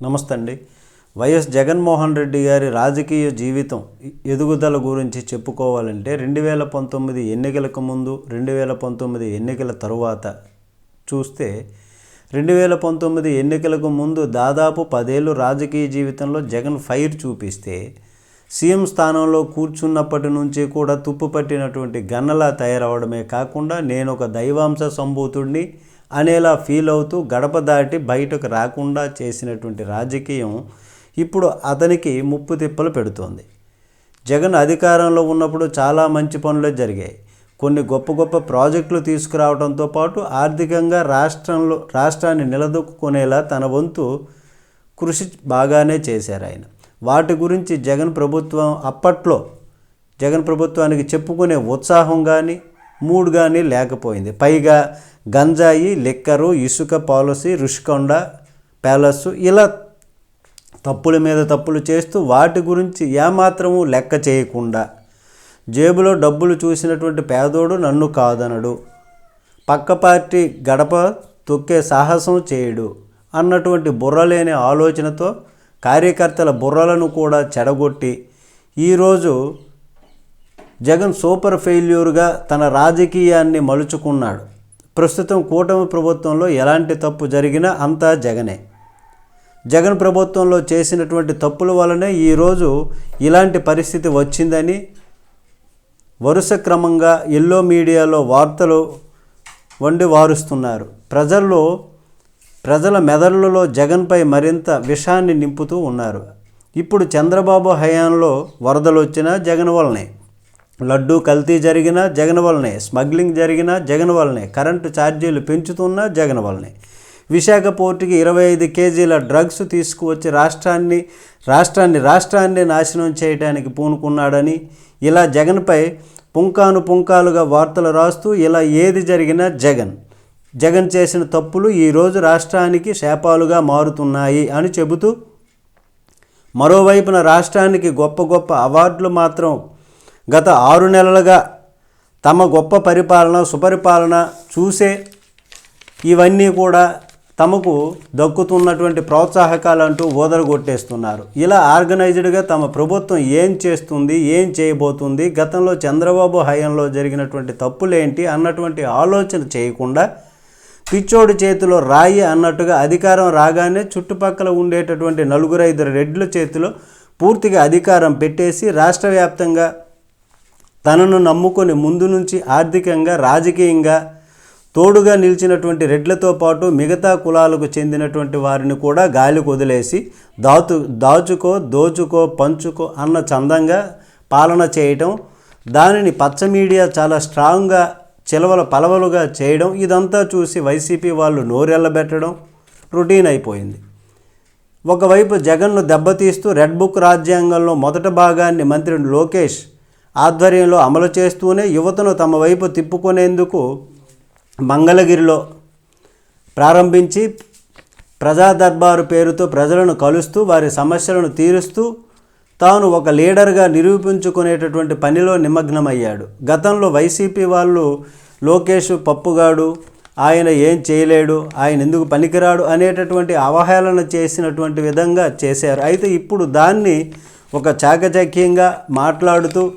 నమస్తే అండి వైఎస్ జగన్మోహన్ రెడ్డి గారి రాజకీయ జీవితం ఎదుగుదల గురించి చెప్పుకోవాలంటే రెండు వేల పంతొమ్మిది ఎన్నికలకు ముందు రెండు వేల పంతొమ్మిది ఎన్నికల తరువాత చూస్తే రెండు వేల పంతొమ్మిది ఎన్నికలకు ముందు దాదాపు పదేళ్ళు రాజకీయ జీవితంలో జగన్ ఫైర్ చూపిస్తే సీఎం స్థానంలో కూర్చున్నప్పటి నుంచి కూడా తుప్పు పట్టినటువంటి గన్నలా తయారవడమే కాకుండా నేను ఒక దైవాంశ సంభూతుడిని అనేలా ఫీల్ అవుతూ గడప దాటి బయటకు రాకుండా చేసినటువంటి రాజకీయం ఇప్పుడు అతనికి ముప్పు తిప్పలు పెడుతోంది. జగన్ అధికారంలో ఉన్నప్పుడు చాలా మంచి పనులే జరిగాయి. కొన్ని గొప్ప గొప్ప ప్రాజెక్టులు తీసుకురావడంతో పాటు ఆర్థికంగా రాష్ట్రంలో రాష్ట్రాన్ని నిలదొక్కునేలా తన వంతు కృషి బాగానే చేశారు ఆయన. వాటి గురించి జగన్ ప్రభుత్వం అప్పట్లో జగన్ ప్రభుత్వానికి చెప్పుకునే ఉత్సాహం కానీ మూడు కానీ లేకపోయింది. పైగా గంజాయి లిక్కరు ఇసుక పాలసీ రుషికొండ ప్యాలెస్ ఇలా తప్పుల మీద తప్పులు చేస్తూ వాటి గురించి ఏమాత్రము లెక్క చేయకుండా జేబులో డబ్బులు చూసినటువంటి పేదోడు నన్ను కాదనడు. పక్క పార్టీ గడప తొక్కే సాహసం చేయడు అన్నటువంటి బుర్రలేని ఆలోచనతో కార్యకర్తల బుర్రలను కూడా చెడగొట్టి ఈరోజు జగన్ సూపర్ ఫెయిల్యూర్గా తన రాజకీయాన్ని మలుచుకున్నాడు. ప్రస్తుతం కూటమి ప్రభుత్వంలో ఎలాంటి తప్పు జరిగినా అంతా జగనే. జగన్ ప్రభుత్వంలో చేసినటువంటి తప్పుల వలనే ఈరోజు ఇలాంటి పరిస్థితి వచ్చిందని వరుస క్రమంగా ఎల్లో మీడియాలో వార్తలు వండి వారుస్తున్నారు. ప్రజల్లో ప్రజల మెదళ్ళలో జగన్పై మరింత విషాన్ని నింపుతూ ఉన్నారు. ఇప్పుడు చంద్రబాబు హయాంలో వరదలు వచ్చినా జగన్ వల్లనే. లడ్డూ కల్తీ జరిగినా జగన్ వల్లనే స్మగ్లింగ్ జరిగినా జగన్ వల్లనే కరెంటు ఛార్జీలు పెంచుతున్నా జగన్ వల్లనే. విశాఖ పోర్టుకి ఇరవై ఐదు కేజీల డ్రగ్స్ తీసుకువచ్చి రాష్ట్రాన్ని రాష్ట్రాన్ని రాష్ట్రాన్ని నాశనం చేయడానికి పూనుకున్నాడని ఇలా జగన్పై పుంకాను పుంకాలుగా వార్తలు రాస్తూ ఇలా ఏది జరిగినా జగన్. జగన్ చేసిన తప్పులు ఈరోజు రాష్ట్రానికి శాపాలుగా మారుతున్నాయి అని చెబుతూ మరోవైపున రాష్ట్రానికి గొప్ప గొప్ప అవార్డులు మాత్రం గత ఆరు నెలలుగా తమ గొప్ప పరిపాలన సుపరిపాలన చూసే ఇవన్నీ కూడా తమకు దక్కుతున్నటువంటి ప్రోత్సాహకాలు అంటూ ఓదరగొట్టేస్తున్నారు ఇలా ఆర్గనైజ్డ్గా తమ ప్రభుత్వం ఏం చేస్తుంది ఏం చేయబోతుంది గతంలో చంద్రబాబు హయాంలో జరిగినటువంటి తప్పులేంటి అన్నటువంటి ఆలోచన చేయకుండా పిచ్చోడి చేతిలో రాయి అన్నట్టుగా అధికారం రాగానే చుట్టుపక్కల ఉండేటటువంటి నలుగురు ఐదు రెడ్ల చేతిలో పూర్తిగా అధికారం పెట్టేసి రాష్ట్ర వ్యాప్తంగా తనను నమ్ముకొని ముందు నుంచి ఆర్థికంగా రాజకీయంగా తోడుగా నిలిచినటువంటి రెడ్లతో పాటు మిగతా కులాలకు చెందినటువంటి వారిని కూడా గాలికి వదిలేసి దాచు దాచుకో దోచుకో పంచుకో అన్న చందంగా పాలన చేయటం దానిని పచ్చ మీడియా చాలా స్ట్రాంగ్గా చిలవల పలవలుగా చేయడం ఇదంతా చూసి వైసీపీ వాళ్ళు నోరెళ్ళబెట్టడం రొటీన్ అయిపోయింది. ఒకవైపు జగన్ను దెబ్బతీస్తూ రెడ్ బుక్ రాజ్యాంగంలో మొదటి భాగాన్ని మంత్రి లోకేష్ ఆధ్వర్యంలో అమలు చేస్తూనే యువతను తమ వైపు తిప్పుకునేందుకు మంగళగిరిలో ప్రారంభించి ప్రజా దర్బారు పేరుతో ప్రజలను కలుస్తూ వారి సమస్యలను తీరుస్తూ తాను ఒక లీడర్గా నిరూపించుకునేటటువంటి పనిలో నిమగ్నమయ్యాడు. గతంలో వైసీపీ వాళ్ళు లోకేష్ పప్పుగాడు ఆయన ఏం చేయలేడు ఆయన ఎందుకు పనికిరాడు అనేటటువంటి అవహేళన చేసినటువంటి విధంగా చేశారు. అయితే ఇప్పుడు దాన్ని ఒక చాకచక్యంగా మాట్లాడుతూ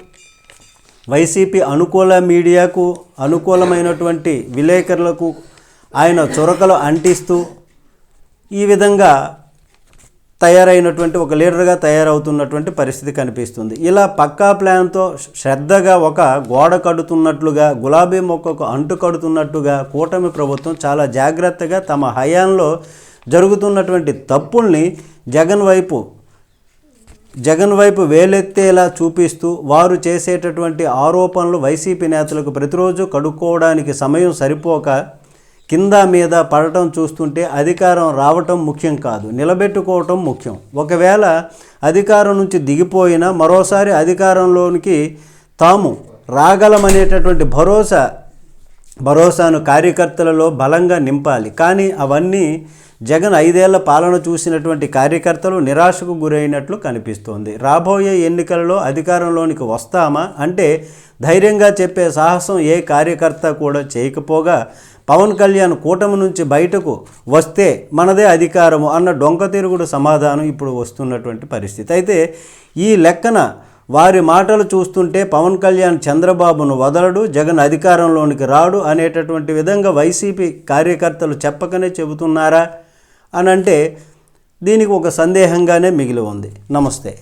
వైసీపీ అనుకూల మీడియాకు అనుకూలమైనటువంటి విలేకరులకు ఆయన చొరకలు అంటిస్తూ ఈ విధంగా తయారైనటువంటి ఒక లీడర్గా తయారవుతున్నటువంటి పరిస్థితి కనిపిస్తుంది. ఇలా పక్కా ప్లాన్తో శ్రద్ధగా ఒక గోడ కడుతున్నట్లుగా గులాబీ మొక్కకు అంటు కడుతున్నట్టుగా కూటమి ప్రభుత్వం చాలా జాగ్రత్తగా తమ హయాంలో జరుగుతున్నటువంటి తప్పుల్ని జగన్ వైపు జగన్ వైపు వేలెత్తేలా చూపిస్తూ వారు చేసేటటువంటి ఆరోపణలు వైసీపీ నేతలకు ప్రతిరోజు కడుక్కోవడానికి సమయం సరిపోక కింద మీద పడటం చూస్తుంటే అధికారం రావటం ముఖ్యం కాదు నిలబెట్టుకోవటం ముఖ్యం. ఒకవేళ అధికారం నుంచి దిగిపోయినా మరోసారి అధికారంలోనికి తాము రాగలమనేటటువంటి భరోసా భరోసాను కార్యకర్తలలో బలంగా నింపాలి. కానీ అవన్నీ జగన్ ఐదేళ్ళ పాలన చూసినటువంటి కార్యకర్తలు నిరాశకు గురైనట్లు కనిపిస్తోంది. రాబోయే ఎన్నికలలో అధికారంలోనికి వస్తామా అంటే ధైర్యంగా చెప్పే సాహసం ఏ కార్యకర్త కూడా చేయకపోగా పవన్ కళ్యాణ్ కూటమి నుంచి బయటకు వస్తే మనదే అధికారము అన్న డొంక తిరుగుడు సమాధానం ఇప్పుడు వస్తున్నటువంటి పరిస్థితి. అయితే ఈ లెక్కన వారి మాటలు చూస్తుంటే పవన్ కళ్యాణ్ చంద్రబాబును వదలడు జగన్ అధికారంలోనికి రాడు అనేటటువంటి విధంగా వైసీపీ కార్యకర్తలు చెప్పకనే చెబుతున్నారా? అని అంటే దీనికి ఒక సందేహంగానే మిగిలి ఉంది. నమస్తే.